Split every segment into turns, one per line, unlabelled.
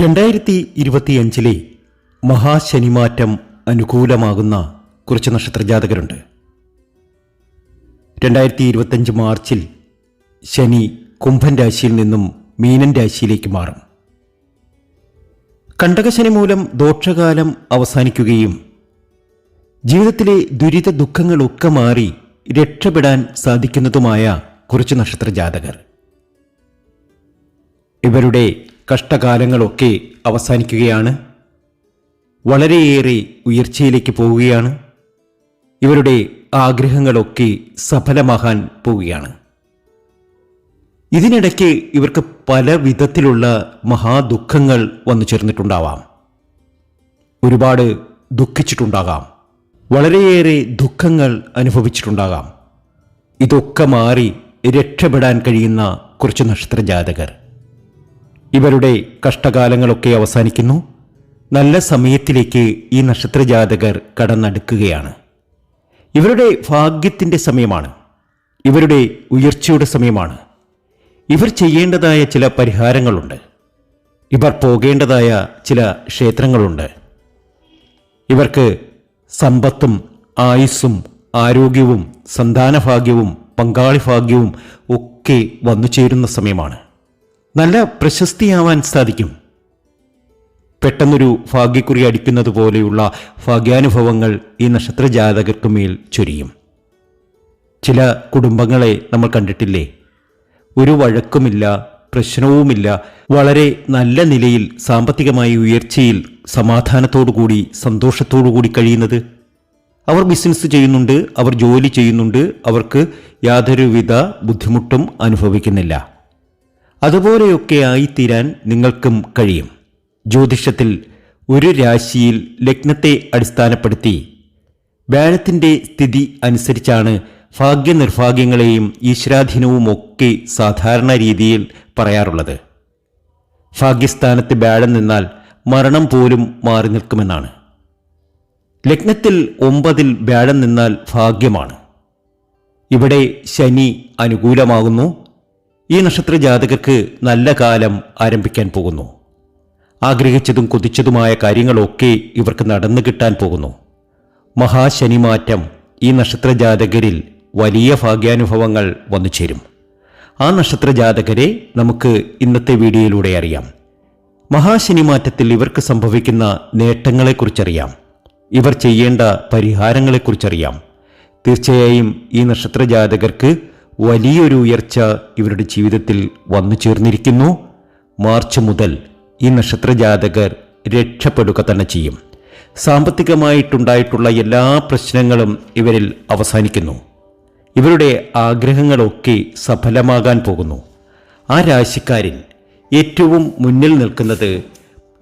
രണ്ടായിരത്തി ഇരുപത്തിയഞ്ചിലെ മഹാശനിമാറ്റം അനുകൂലമാകുന്ന കുറച്ച് നക്ഷത്രജാതകരുണ്ട്. രണ്ടായിരത്തി ഇരുപത്തഞ്ച് മാർച്ചിൽ ശനി കുംഭൻ രാശിയിൽ നിന്നും മീനൻ രാശിയിലേക്ക് മാറും. കണ്ടകശനി മൂലം ദോഷകാലം അവസാനിക്കുകയും ജീവിതത്തിലെ ദുരിത ദുഃഖങ്ങളൊക്കെ മാറി രക്ഷപ്പെടാൻ സാധിക്കുന്നതുമായ കുറച്ച് നക്ഷത്രജാതകർ. ഇവരുടെ കഷ്ടകാലങ്ങളൊക്കെ അവസാനിക്കുകയാണ്. വളരെയേറെ ഉയർച്ചയിലേക്ക് പോവുകയാണ്. ഇവരുടെ ആഗ്രഹങ്ങളൊക്കെ സഫലമാകാൻ പോവുകയാണ്. ഇതിനിടയ്ക്ക് ഇവർക്ക് പല വിധത്തിലുള്ള മഹാദുഃഖങ്ങൾ വന്നു ചേർന്നിട്ടുണ്ടാവാം. ഒരുപാട് ദുഃഖിച്ചിട്ടുണ്ടാകാം. വളരെയേറെ ദുഃഖങ്ങൾ അനുഭവിച്ചിട്ടുണ്ടാകാം. ഇതൊക്കെ മാറി രക്ഷപ്പെടാൻ കഴിയുന്ന കുറച്ച് നക്ഷത്രജാതകർ. ഇവരുടെ കഷ്ടകാലങ്ങളൊക്കെ അവസാനിക്കുന്നു. നല്ല സമയത്തിലേക്ക് ഈ നക്ഷത്രജാതകർ കടന്നടുക്കുകയാണ്. ഇവരുടെ ഭാഗ്യത്തിന്റെ സമയമാണ്. ഇവരുടെ ഉയർച്ചയുടെ സമയമാണ്. ഇവർ ചെയ്യേണ്ടതായ ചില പരിഹാരങ്ങളുണ്ട്. ഇവർ പോകേണ്ടതായ ചില ക്ഷേത്രങ്ങളുണ്ട്. ഇവർക്ക് സമ്പത്തും ആയുസ്സും ആരോഗ്യവും സന്താനഭാഗ്യവും പങ്കാളി ഭാഗ്യവും ഒക്കെ വന്നു ചേരുന്ന സമയമാണ്. നല്ല പ്രശസ്തിയാവാൻ സാധിക്കും. പെട്ടെന്നൊരു ഭാഗ്യക്കുറി അടിക്കുന്നത് പോലെയുള്ള ഭാഗ്യാനുഭവങ്ങൾ ഈ നക്ഷത്രജാതകർക്ക് മേൽ ചൊരിയും. ചില കുടുംബങ്ങളെ നമ്മൾ കണ്ടിട്ടില്ലേ? ഒരു വഴക്കുമില്ല പ്രശ്നവുമില്ല വളരെ നല്ല നിലയിൽ സാമ്പത്തികമായി ഉയർച്ചയിൽ സമാധാനത്തോടുകൂടി സന്തോഷത്തോടുകൂടി കഴിയുന്നത്? അവർ ബിസിനസ് ചെയ്യുന്നുണ്ട് അവർ ജോലി ചെയ്യുന്നുണ്ട് അവർക്ക് യാതൊരുവിധ ബുദ്ധിമുട്ടും അനുഭവിക്കുന്നില്ല. അതുപോലെയൊക്കെ ആയിത്തീരാൻ നിങ്ങൾക്കും കഴിയും. ജ്യോതിഷത്തിൽ ഒരു രാശിയിൽ ലഗ്നത്തെ അടിസ്ഥാനപ്പെടുത്തി വ്യാഴത്തിന്റെ സ്ഥിതി അനുസരിച്ചാണ് ഭാഗ്യനിർഭാഗ്യങ്ങളെയും ഈശ്വരാധീനവും ഒക്കെ സാധാരണ രീതിയിൽ പറയാറുള്ളത്. ഭാഗ്യസ്ഥാനത്ത് വ്യാഴം നിന്നാൽ മരണം പോലും മാറി നിൽക്കുമെന്നാണ്. ലഗ്നത്തിൽ ഒമ്പതിൽ വ്യാഴം നിന്നാൽ ഭാഗ്യമാണ്. ഇവിടെ ശനി അനുകൂലമാകുന്നു. ഈ നക്ഷത്ര ജാതകർക്ക് നല്ല കാലം ആരംഭിക്കാൻ പോകുന്നു. ആഗ്രഹിച്ചതും കൊതിച്ചതുമായ കാര്യങ്ങളൊക്കെ ഇവർക്ക് നടന്നു കിട്ടാൻ പോകുന്നു. മഹാശനിമാറ്റം ഈ നക്ഷത്ര ജാതകരിൽ വലിയ ഭാഗ്യാനുഭവങ്ങൾ വന്നു ചേരും. ആ നക്ഷത്ര ജാതകരെ നമുക്ക് ഇന്നത്തെ വീഡിയോയിലൂടെ അറിയാം. മഹാശനിമാറ്റത്തിൽ ഇവർക്ക് സംഭവിക്കുന്ന നേട്ടങ്ങളെക്കുറിച്ചറിയാം. ഇവർ ചെയ്യേണ്ട പരിഹാരങ്ങളെക്കുറിച്ചറിയാം. തീർച്ചയായും ഈ നക്ഷത്ര ജാതകർക്ക് വലിയൊരു ഉയർച്ച ഇവരുടെ ജീവിതത്തിൽ വന്നു ചേർന്നിരിക്കുന്നു. മാർച്ച് മുതൽ ഈ നക്ഷത്രജാതകർ രക്ഷപ്പെടുക തന്നെ ചെയ്യും. സാമ്പത്തികമായിട്ടുണ്ടായിട്ടുള്ള എല്ലാ പ്രശ്നങ്ങളും ഇവരിൽ അവസാനിക്കുന്നു. ഇവരുടെ ആഗ്രഹങ്ങളൊക്കെ സഫലമാകാൻ പോകുന്നു. ആ രാശിക്കാരിൽ ഏറ്റവും മുന്നിൽ നിൽക്കുന്നത്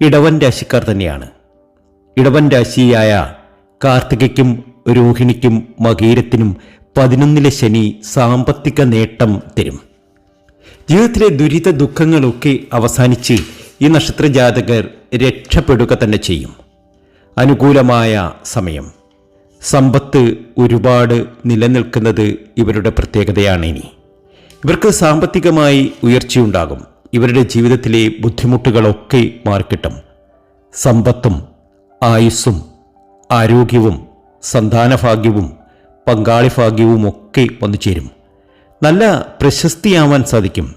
ഇടവൻ രാശിക്കാർ തന്നെയാണ്. ഇടവൻ രാശിയായ കാർത്തികയ്ക്കും രോഹിണിക്കും മകീരത്തിനും പതിനൊന്നിലെ ശനി സാമ്പത്തിക നേട്ടം തരും. ജീവിതത്തിലെ ദുരിത ദുഃഖങ്ങളൊക്കെ അവസാനിച്ച് ഈ നക്ഷത്ര ജാതകർ രക്ഷപ്പെടുക തന്നെ ചെയ്യും. അനുകൂലമായ സമയം. സമ്പത്ത് ഒരുപാട് നിലനിൽക്കുന്നത് ഇവരുടെ പ്രത്യേകതയാണ് ഇനി. ഇവർക്ക് സാമ്പത്തികമായി ഉയർച്ചയുണ്ടാകും. ഇവരുടെ ജീവിതത്തിലെ ബുദ്ധിമുട്ടുകളൊക്കെ മാറിക്കിട്ടും. സമ്പത്തും ആയുസ്സും ആരോഗ്യവും സന്താനഭാഗ്യവും പങ്കാളി ഭാഗ്യവും ഒക്കെ വന്നു ചേരും. നല്ല പ്രശസ്തിയാവാൻ സാധിക്കും.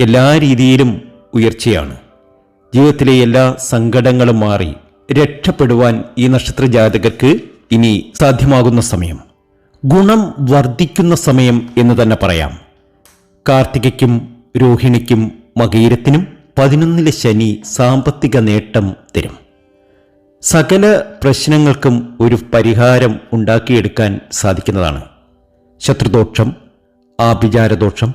എല്ലാ രീതിയിലും ഉയർച്ചയാണ്. ജീവിതത്തിലെ എല്ലാ സങ്കടങ്ങളും മാറി രക്ഷപ്പെടുവാൻ ഈ നക്ഷത്ര ജാതകർക്ക് ഇനി സാധ്യമാകുന്ന സമയം. ഗുണം വർദ്ധിക്കുന്ന സമയം എന്ന് തന്നെ പറയാം. കാർത്തികയ്ക്കും രോഹിണിക്കും മകീരത്തിനും പതിനൊന്നിലെ ശനി സാമ്പത്തിക നേട്ടം തരും. സകല പ്രശ്നങ്ങൾക്കും ഒരു പരിഹാരം ഉണ്ടാക്കിയെടുക്കാൻ സാധിക്കുന്നതാണ്. ശത്രുദോഷം ആഭിചാരദോഷം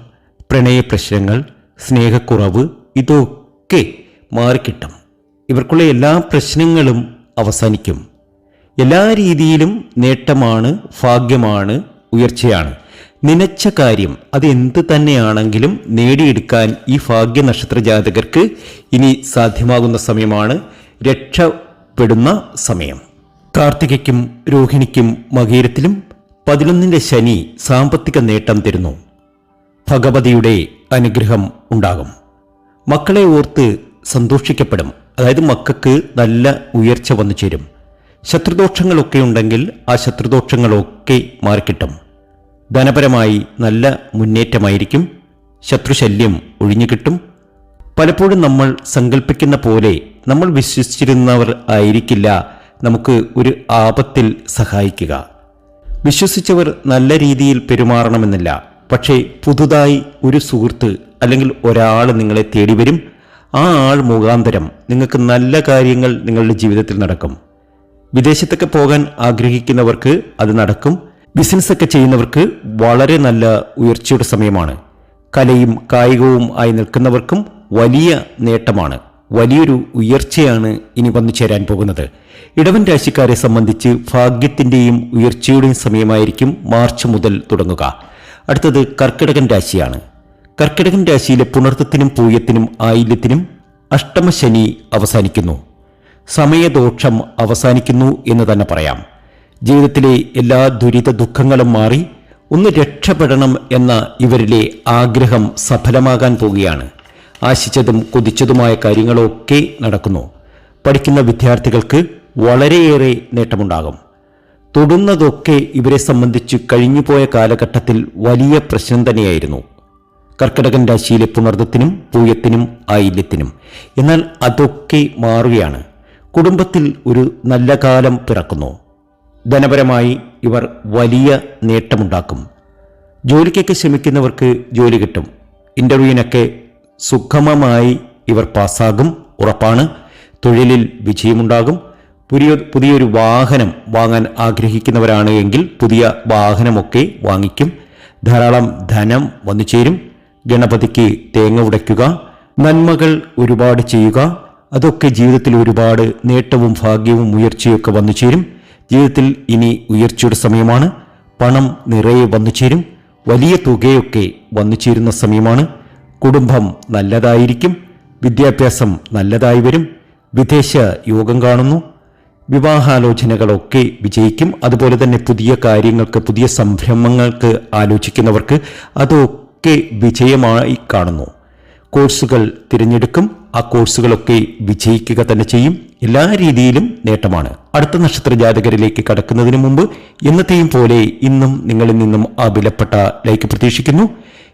പ്രണയപ്രശ്നങ്ങൾ സ്നേഹക്കുറവ് ഇതൊക്കെ മാറിക്കിട്ടും. ഇവർക്കുള്ള എല്ലാ പ്രശ്നങ്ങളും അവസാനിക്കും. എല്ലാ രീതിയിലും നേട്ടമാണ് ഭാഗ്യമാണ് ഉയർച്ചയാണ്. നനച്ച കാര്യം അത് എന്ത് തന്നെയാണെങ്കിലും നേടിയെടുക്കാൻ ഈ ഭാഗ്യ നക്ഷത്ര ജാതകർക്ക് ഇനി സാധ്യമാകുന്ന സമയമാണ്. രക്ഷപ്പെടുന്ന സമയം. കാർത്തികയ്ക്കും രോഹിണിക്കും മകീരത്തിലും പതിനൊന്നിന്റെ ശനി സാമ്പത്തിക നേട്ടം തരുന്നു. ഭഗവതിയുടെ അനുഗ്രഹം ഉണ്ടാകും. മക്കളെ ഓർത്ത് സന്തോഷിക്കപ്പെടും. അതായത് മക്കൾക്ക് നല്ല ഉയർച്ച വന്നു ചേരും. ശത്രുദോഷങ്ങളൊക്കെ ഉണ്ടെങ്കിൽ ആ ശത്രുദോഷങ്ങളൊക്കെ മാറിക്കിട്ടും. ധനപരമായി നല്ല മുന്നേറ്റമായിരിക്കും. ശത്രുശല്യം ഒഴിഞ്ഞു കിട്ടും. പലപ്പോഴും നമ്മൾ സങ്കല്പിക്കുന്ന പോലെ നമ്മൾ വിശ്വസിച്ചിരുന്നവർ ആയിരിക്കില്ല നമുക്ക് ഒരു ആപത്തിൽ സഹായിക്കുക. വിശ്വസിച്ചവർ നല്ല രീതിയിൽ പെരുമാറണമെന്നില്ല. പക്ഷേ പുതുതായി ഒരു സുഹൃത്ത് അല്ലെങ്കിൽ ഒരാൾ നിങ്ങളെ തേടി വരും ആ ആൾ മുഖാന്തരം നിങ്ങൾക്ക് നല്ല കാര്യങ്ങൾ നിങ്ങളുടെ ജീവിതത്തിൽ നടക്കും. വിദേശത്തൊക്കെ പോകാൻ ആഗ്രഹിക്കുന്നവർക്ക് അത് നടക്കും. ബിസിനസ്സൊക്കെ ചെയ്യുന്നവർക്ക് വളരെ നല്ല ഉയർച്ചയുടെ സമയമാണ്. കലയും കായികവും ആയി നിൽക്കുന്നവർക്കും വലിയ നേട്ടമാണ്. വലിയൊരു ഉയർച്ചയാണ് ഇനി വന്നു ചേരാൻ പോകുന്നത്. ഇടവൻ രാശിക്കാരെ സംബന്ധിച്ച് ഭാഗ്യത്തിന്റെയും ഉയർച്ചയുടെയും സമയമായിരിക്കും മാർച്ച് മുതൽ തുടങ്ങുക. അടുത്തത് കർക്കിടകൻ രാശിയാണ്. കർക്കിടകൻ രാശിയിലെ പുണർത്തത്തിനും പൂയത്തിനും ആയില്യത്തിനും അഷ്ടമശനി അവസാനിക്കുന്നു. സമയദോഷം അവസാനിക്കുന്നു എന്ന് തന്നെ പറയാം. ജീവിതത്തിലെ എല്ലാ ദുരിത ദുഃഖങ്ങളും മാറി ഒന്ന് രക്ഷപ്പെടണം എന്ന ഇവരിലെ ആഗ്രഹം സഫലമാകാൻ പോവുകയാണ്. ആശിച്ചതും കൊതിച്ചതുമായ കാര്യങ്ങളൊക്കെ നടക്കുന്നു. പഠിക്കുന്ന വിദ്യാർത്ഥികൾക്ക് വളരെയേറെ നേട്ടമുണ്ടാകും. തൊടുന്നതൊക്കെ ഇവരെ സംബന്ധിച്ച് കഴിഞ്ഞുപോയ കാലഘട്ടത്തിൽ വലിയ പ്രശ്നം തന്നെയായിരുന്നു. കർക്കിടകൻ രാശിയിലെ പുണർദത്തിനും പൂയത്തിനും ആയില്യത്തിനും. എന്നാൽ അതൊക്കെ മാറുകയാണ്. കുടുംബത്തിൽ ഒരു നല്ല കാലം പിറക്കുന്നു. ധനപരമായി ഇവർ വലിയ നേട്ടമുണ്ടാക്കും. ജോലിക്കൊക്കെ ശ്രമിക്കുന്നവർക്ക് ജോലി കിട്ടും. ഇന്റർവ്യൂവിനൊക്കെ സുഗമമായി ഇവർ പാസ്സാകും ഉറപ്പാണ്. തൊഴിലിൽ വിജയമുണ്ടാകും. പുതിയ പുതിയൊരു വാഹനം വാങ്ങാൻ ആഗ്രഹിക്കുന്നവരാണ് എങ്കിൽ പുതിയ വാഹനമൊക്കെ വാങ്ങിക്കും. ധാരാളം ധനം വന്നു ചേരും. ഗണപതിക്ക് തേങ്ങ ഉടയ്ക്കുക. നന്മകൾ ഒരുപാട് ചെയ്യുക. അതൊക്കെ ജീവിതത്തിൽ ഒരുപാട് നേട്ടവും ഭാഗ്യവും ഉയർച്ചയൊക്കെ വന്നു ചേരും. ജീവിതത്തിൽ ഇനി ഉയർച്ചയുടെ സമയമാണ്. പണം നിറയെ വന്നു ചേരും. വലിയ തുകയൊക്കെ വന്നു ചേരുന്ന സമയമാണ്. കുടുംബം നല്ലതായിരിക്കും വിദ്യാഭ്യാസം നല്ലതായി വരും വിദേശ യോഗം കാണുന്നു വിവാഹാലോചനകളൊക്കെ വിജയിക്കും അതുപോലെ തന്നെ പുതിയ കാര്യങ്ങൾക്ക് പുതിയ സംരംഭങ്ങൾക്ക് ആലോചിക്കുന്നവർക്ക് അതൊക്കെ വിജയമായി കാണുന്നു. കോഴ്സുകൾ തിരഞ്ഞെടുക്കും ആ കോഴ്സുകളൊക്കെ വിജയിക്കുക തന്നെ ചെയ്യും. എല്ലാ രീതിയിലും നേട്ടമാണ്. അടുത്ത നക്ഷത്ര ജാതകരിലേക്ക് കടക്കുന്നതിന് മുമ്പ് എന്നത്തെയും പോലെ ഇന്നും നിങ്ങളിൽ നിന്നും ആ വിലപ്പെട്ട ലൈക്ക് പ്രതീക്ഷിക്കുന്നു.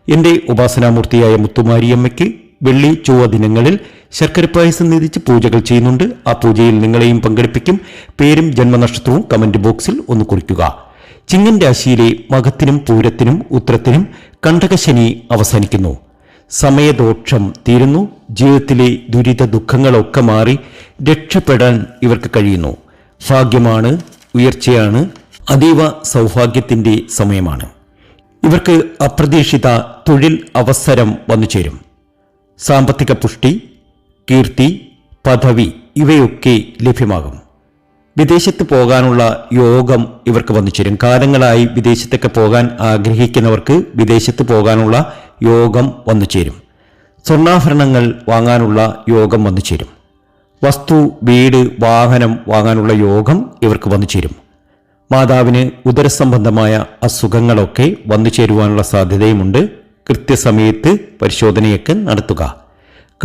എന്റെ ഉപാസനാമൂർത്തിയായ മുത്തുമാരിയമ്മയ്ക്ക് വെള്ളി ചൊവ്വ ദിനങ്ങളിൽ ശർക്കര പായസം നിധിച്ച് പൂജകൾ ചെയ്യുന്നുണ്ട്. ആ പൂജയിൽ നിങ്ങളെയും പങ്കെടുപ്പിക്കും. പേരും ജന്മനക്ഷത്രവും കമന്റ് ബോക്സിൽ ഒന്ന് കുറിക്കുക. ചിങ്ങൻ രാശിയിലെ മകത്തിനും പൂരത്തിനും ഉത്തരത്തിനും കണ്ടകശനി അവസാനിക്കുന്നു. സമയദോക്ഷം തീരുന്നു. ജീവിതത്തിലെ ദുരിത ദുഃഖങ്ങളൊക്കെ മാറി രക്ഷപ്പെടാൻ ഇവർക്ക് കഴിയുന്നു. ഭാഗ്യമാണ് ഉയർച്ചയാണ് അതീവ സൗഭാഗ്യത്തിന്റെ സമയമാണ്. ഇവർക്ക് അപ്രതീക്ഷിത തൊഴിൽ അവസരം വന്നു ചേരും. സാമ്പത്തിക പുഷ്ടി കീർത്തി പദവി ഇവയൊക്കെ ലഭ്യമാകും. വിദേശത്ത് പോകാനുള്ള യോഗം ഇവർക്ക് വന്നു ചേരും. കാലങ്ങളായി വിദേശത്തൊക്കെ പോകാൻ ആഗ്രഹിക്കുന്നവർക്ക് വിദേശത്ത് പോകാനുള്ള യോഗം വന്നു ചേരും. സ്വർണാഭരണങ്ങൾ വാങ്ങാനുള്ള യോഗം വന്നു ചേരും. വസ്തു വീട് വാഹനം വാങ്ങാനുള്ള യോഗം ഇവർക്ക് വന്നു ചേരും. മാതാവിന് ഉദരസംബന്ധമായ അസുഖങ്ങളൊക്കെ വന്നു ചേരുവാനുള്ള സാധ്യതയുമുണ്ട്. കൃത്യസമയത്ത് പരിശോധനയൊക്കെ നടത്തുക.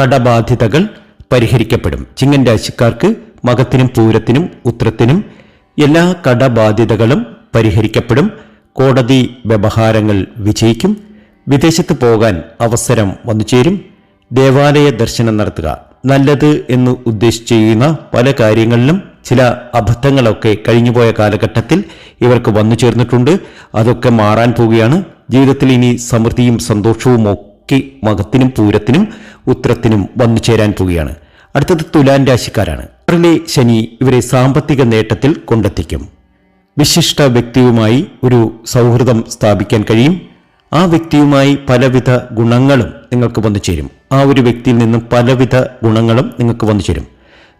കടബാധ്യതകൾ പരിഹരിക്കപ്പെടും. ചിങ്ങൻ രാശിക്കാർക്ക് മകത്തിനും പൂരത്തിനും ഉത്രത്തിനും എല്ലാ കടബാധ്യതകളും പരിഹരിക്കപ്പെടും. കോടതി വ്യവഹാരങ്ങൾ വിജയിക്കും. വിദേശത്ത് പോകാൻ അവസരം വന്നുചേരും ദേവാലയ ദർശനം നടത്തുക. നല്ലത് എന്ന് ഉദ്ദേശിച്ച് ചെയ്യുന്ന പല കാര്യങ്ങളിലും ചില അബദ്ധങ്ങളൊക്കെ കഴിഞ്ഞുപോയ കാലഘട്ടത്തിൽ ഇവർക്ക് വന്നു ചേർന്നിട്ടുണ്ട്. അതൊക്കെ മാറാൻ പോവുകയാണ്. ജീവിതത്തിൽ ഇനി സമൃദ്ധിയും സന്തോഷവും ഒക്കെ മകത്തിനും പൂരത്തിനും ഉത്തരത്തിനും വന്നു ചേരാൻ പോവുകയാണ്. അടുത്തത് തുലാൻ രാശിക്കാരാണ്. അവരിലെ ശനി ഇവരെ സാമ്പത്തിക നേട്ടത്തിൽ കൊണ്ടെത്തിക്കും. വിശിഷ്ട വ്യക്തിയുമായി ഒരു സൗഹൃദം സ്ഥാപിക്കാൻ കഴിയും. ആ വ്യക്തിയുമായി പലവിധ ഗുണങ്ങളും നിങ്ങൾക്ക് വന്നു ചേരും. ആ ഒരു വ്യക്തിയിൽ നിന്നും പലവിധ ഗുണങ്ങളും നിങ്ങൾക്ക് വന്നു ചേരും.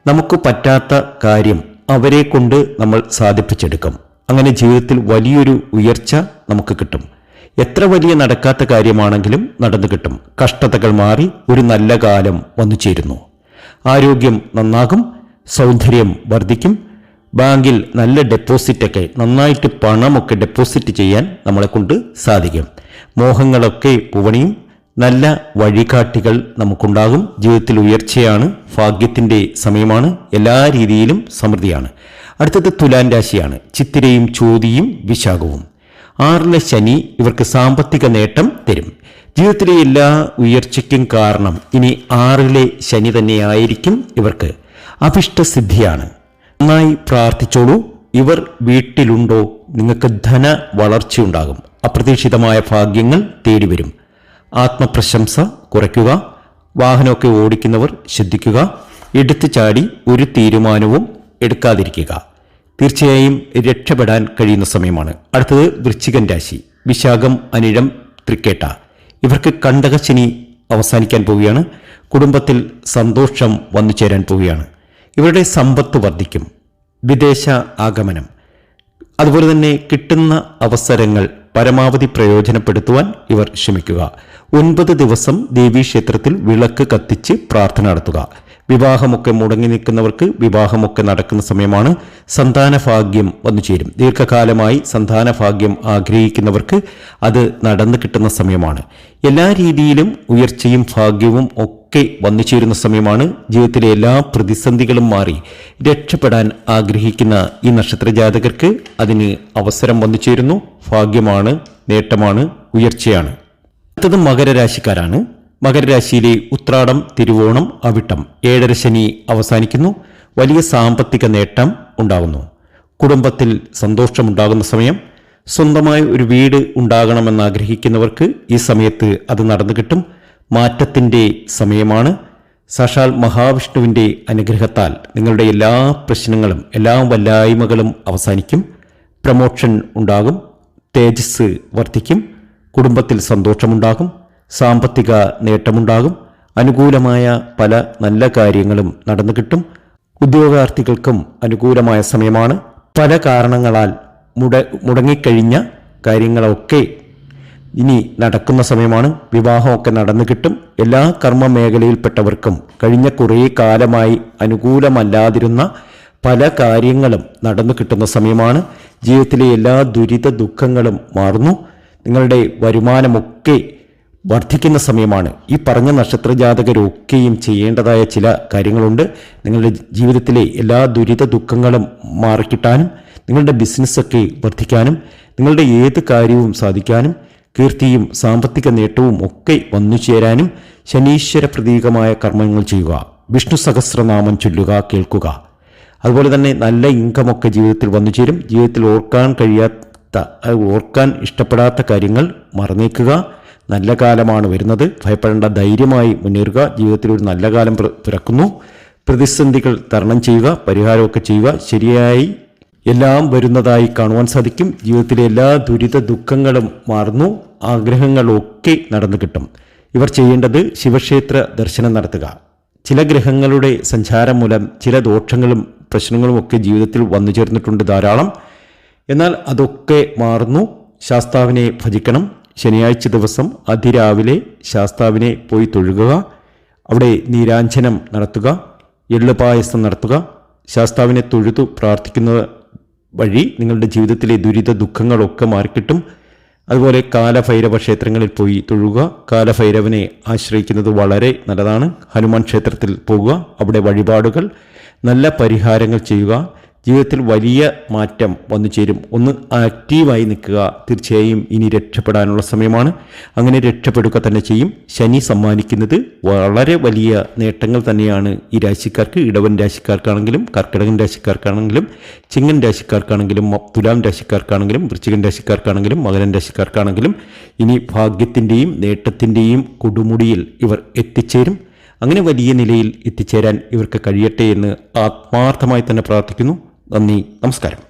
നമുക്ക് പറ്റാത്ത കാര്യം അവരെ കൊണ്ട് നമ്മൾ സാധിപ്പിച്ചെടുക്കും. അങ്ങനെ ജീവിതത്തിൽ വലിയൊരു ഉയർച്ച നമുക്ക് കിട്ടും. എത്ര വലിയ നടക്കാത്ത കാര്യമാണെങ്കിലും നടന്നു കിട്ടും. കഷ്ടതകൾ മാറി ഒരു നല്ല കാലം വന്നു ചേരുന്നു. ആരോഗ്യം നന്നാകും സൗന്ദര്യം വർദ്ധിക്കും. ബാങ്കിൽ നല്ല ഡെപ്പോസിറ്റൊക്കെ നന്നായിട്ട് പണമൊക്കെ ഡെപ്പോസിറ്റ് ചെയ്യാൻ നമ്മളെ കൊണ്ട് സാധിക്കും. മോഹങ്ങളൊക്കെ പൂവണിയും നല്ല വഴികാട്ടികൾ നമുക്കുണ്ടാകും. ജീവിതത്തിൽ ഉയർച്ചയാണ് ഭാഗ്യത്തിന്റെ സമയമാണ് എല്ലാ രീതിയിലും സമൃദ്ധിയാണ്. അടുത്തത് തുലാൻ രാശിയാണ്. ചിത്തിരയും ചോതിയും വിശാഖവും. ആറിലെ ശനി ഇവർക്ക് സാമ്പത്തിക നേട്ടം തരും. ജീവിതത്തിലെ എല്ലാ ഉയർച്ചയ്ക്കും കാരണം ഇനി ആറിലെ ശനി തന്നെയായിരിക്കും ഇവർക്ക്. അഭിഷ്ടസിദ്ധിയാണ്. നന്നായി പ്രാർത്ഥിച്ചോളൂ. ഇവർ വീട്ടിലുണ്ടോ നിങ്ങൾക്ക് ധന വളർച്ചയുണ്ടാകും അപ്രതീക്ഷിതമായ ഭാഗ്യങ്ങൾ തേടി വരും ആത്മപ്രശംസ കുറയ്ക്കുക വാഹനമൊക്കെ ഓടിക്കുന്നവർ ശ്രദ്ധിക്കുക എടുത്തു ചാടി ഒരു തീരുമാനവും എടുക്കാതിരിക്കുക. തീർച്ചയായും രക്ഷപ്പെടാൻ കഴിയുന്ന സമയമാണ്. അടുത്തത് വൃശ്ചികൻ രാശി വിശാഖം അനിഴം തൃക്കേട്ട. ഇവർക്ക് കണ്ടകശനി അവസാനിക്കാൻ പോവുകയാണ്. കുടുംബത്തിൽ സന്തോഷം വന്നു ചേരാൻ പോവുകയാണ്. ഇവരുടെ സമ്പത്ത് വർദ്ധിക്കും. വിദേശ ആഗമനം. അതുപോലെ തന്നെ കിട്ടുന്ന അവസരങ്ങൾ പരമാവധി പ്രയോജനപ്പെടുത്തുവാൻ ഇവർ ശ്രമിക്കുക. ഒൻപത് ദിവസം ദേവീക്ഷേത്രത്തിൽ വിളക്ക് കത്തിച്ച് പ്രാർത്ഥന നടത്തുക. വിവാഹമൊക്കെ മുടങ്ങി നിൽക്കുന്നവർക്ക് വിവാഹമൊക്കെ നടക്കുന്ന സമയമാണ് സന്താന ഭാഗ്യം വന്നു ചേരും. ദീർഘകാലമായി സന്താന ഭാഗ്യം ആഗ്രഹിക്കുന്നവർക്ക് അത് നടന്നു കിട്ടുന്ന സമയമാണ്. എല്ലാ രീതിയിലും ഉയർച്ചയും ഭാഗ്യവും ഒക്കെ വന്നു ചേരുന്ന സമയമാണ് ജീവിതത്തിലെ എല്ലാ പ്രതിസന്ധികളും മാറി രക്ഷപ്പെടാൻ ആഗ്രഹിക്കുന്ന ഈ നക്ഷത്ര ജാതകർക്ക് അതിന് അവസരം വന്നു ചേരുന്നു ഭാഗ്യമാണ് നേട്ടമാണ് ഉയർച്ചയാണ്. അടുത്തത് മകരരാശിക്കാരാണ്. മകരരാശിയിലെ ഉത്രാടം തിരുവോണം അവിട്ടം ഏഴര ശനി അവസാനിക്കുന്നു. വലിയ സാമ്പത്തിക നേട്ടം ഉണ്ടാകുന്നു കുടുംബത്തിൽ സന്തോഷമുണ്ടാകുന്ന സമയം. സ്വന്തമായി ഒരു വീട് ഉണ്ടാകണമെന്ന് ആഗ്രഹിക്കുന്നവർക്ക് ഈ സമയത്ത് അത് നടന്നു കിട്ടും. മാറ്റത്തിന്റെ സമയമാണ്. സാക്ഷാൽ മഹാവിഷ്ണുവിന്റെ അനുഗ്രഹത്താൽ നിങ്ങളുടെ എല്ലാ പ്രശ്നങ്ങളും എല്ലാ വല്ലായ്മകളും അവസാനിക്കും. പ്രമോഷൻ ഉണ്ടാകും തേജസ് വർദ്ധിക്കും കുടുംബത്തിൽ സന്തോഷമുണ്ടാകും സാമ്പത്തിക നേട്ടമുണ്ടാകും അനുകൂലമായ പല നല്ല കാര്യങ്ങളും നടന്നു കിട്ടും. ഉദ്യോഗാർത്ഥികൾക്കും അനുകൂലമായ സമയമാണ്. പല കാരണങ്ങളാൽ മുട മുടങ്ങിക്കഴിഞ്ഞ കാര്യങ്ങളൊക്കെ ഇനി നടക്കുന്ന സമയമാണ് വിവാഹമൊക്കെ നടന്നു കിട്ടും. എല്ലാ കർമ്മ മേഖലയിൽപ്പെട്ടവർക്കും കഴിഞ്ഞ കുറേ കാലമായി അനുകൂലമല്ലാതിരുന്ന പല കാര്യങ്ങളും നടന്നു കിട്ടുന്ന സമയമാണ്. ജീവിതത്തിലെ എല്ലാ ദുരിത ദുഃഖങ്ങളും മാറുന്നു. നിങ്ങളുടെ വരുമാനമൊക്കെ വർദ്ധിക്കുന്ന സമയമാണ്. ഈ പറഞ്ഞ നക്ഷത്ര ജാതകരൊക്കെയും ചെയ്യേണ്ടതായ ചില കാര്യങ്ങളുണ്ട്. നിങ്ങളുടെ ജീവിതത്തിലെ എല്ലാ ദുരിത ദുഃഖങ്ങളും മാറിക്കിട്ടാനും നിങ്ങളുടെ ബിസിനസ്സൊക്കെ വർദ്ധിക്കാനും നിങ്ങളുടെ ഏത് കാര്യവും സാധിക്കാനും കീർത്തിയും സാമ്പത്തിക നേട്ടവും ഒക്കെ വന്നു ചേരാനും ശനീശ്വര പ്രതീകമായ കർമ്മങ്ങൾ ചെയ്യുക. വിഷ്ണു സഹസ്രനാമം ചൊല്ലുക കേൾക്കുക. അതുപോലെ തന്നെ നല്ല ഇൻകമൊക്കെ ജീവിതത്തിൽ വന്നു ചേരും. ജീവിതത്തിൽ ഓർക്കാൻ കഴിയാത്ത ഓർക്കാൻ ഇഷ്ടപ്പെടാത്ത കാര്യങ്ങൾ മറന്നേക്കുക. നല്ല കാലമാണ് വരുന്നത്. ഭയപ്പെടേണ്ട ധൈര്യമായി മുന്നേറുക. ജീവിതത്തിൽ ഒരു നല്ല കാലം പിറ- പിറക്കുന്നു. പ്രതിസന്ധികൾ തരണം ചെയ്യുക പരിഹാരമൊക്കെ ചെയ്യുക. ശരിയായി എല്ലാം വരുന്നതായി കാണുവാൻ സാധിക്കും. ജീവിതത്തിലെ എല്ലാ ദുരിത ദുഃഖങ്ങളും മാറുന്നു. ആഗ്രഹങ്ങളൊക്കെ നടന്നു കിട്ടും. ഇവർ ചെയ്യേണ്ടത് ശിവക്ഷേത്ര ദർശനം നടത്തുക. ചില ഗ്രഹങ്ങളുടെ സഞ്ചാരം മൂലം ചില ദോഷങ്ങളും പ്രശ്നങ്ങളും ഒക്കെ ജീവിതത്തിൽ വന്നു ചേർന്നിട്ടുണ്ട് ധാരാളം. എന്നാൽ അതൊക്കെ മാറുന്നു. ശാസ്താവിനെ ഭജിക്കണം. ശനിയാഴ്ച ദിവസം അതിരാവിലെ ശാസ്താവിനെ പോയി തൊഴുകുക. അവിടെ നീരാഞ്ജനം നടത്തുക. എള്ളുപായസം നടത്തുക. ശാസ്താവിനെ തൊഴുതു പ്രാർത്ഥിക്കുന്നത് വഴി നിങ്ങളുടെ ജീവിതത്തിലെ ദുരിത ദുഃഖങ്ങളൊക്കെ മാറിക്കിട്ടും. അതുപോലെ കാലഭൈരവ ക്ഷേത്രങ്ങളിൽ പോയി തൊഴുക. കാലഭൈരവനെ ആശ്രയിക്കുന്നത് വളരെ നല്ലതാണ്. ഹനുമാൻ ക്ഷേത്രത്തിൽ പോകുക. അവിടെ വഴിപാടുകൾ നല്ല പരിഹാരങ്ങൾ ചെയ്യുക. ജീവിതത്തിൽ വലിയ മാറ്റം വന്നു ചേരും. ഒന്ന് ആക്റ്റീവായി നിൽക്കുക. തീർച്ചയായും ഇനി രക്ഷപ്പെടാനുള്ള സമയമാണ്. അങ്ങനെ രക്ഷപ്പെടുക തന്നെ ചെയ്യും. ശനി സമ്മാനിക്കുന്നത് വളരെ വലിയ നേട്ടങ്ങൾ തന്നെയാണ്. ഈ രാശിക്കാർക്ക് ഇടവൻ രാശിക്കാർക്കാണെങ്കിലും കർക്കിടകൻ രാശിക്കാർക്കാണെങ്കിലും ചിങ്ങൻ രാശിക്കാർക്കാണെങ്കിലും തുലാം രാശിക്കാർക്കാണെങ്കിലും വൃശ്ചികൻ രാശിക്കാർക്കാണെങ്കിലും മകരൻ രാശിക്കാർക്കാണെങ്കിലും ഇനി ഭാഗ്യത്തിന്റെയും നേട്ടത്തിന്റെയും കൊടുമുടിയിൽ ഇവർ എത്തിച്ചേരും. അങ്ങനെ വലിയ നിലയിൽ എത്തിച്ചേരാൻ ഇവർക്ക് കഴിയട്ടെ എന്ന് ആത്മാർത്ഥമായി തന്നെ പ്രാർത്ഥിക്കുന്നു. നന്ദി നമസ്കാരം.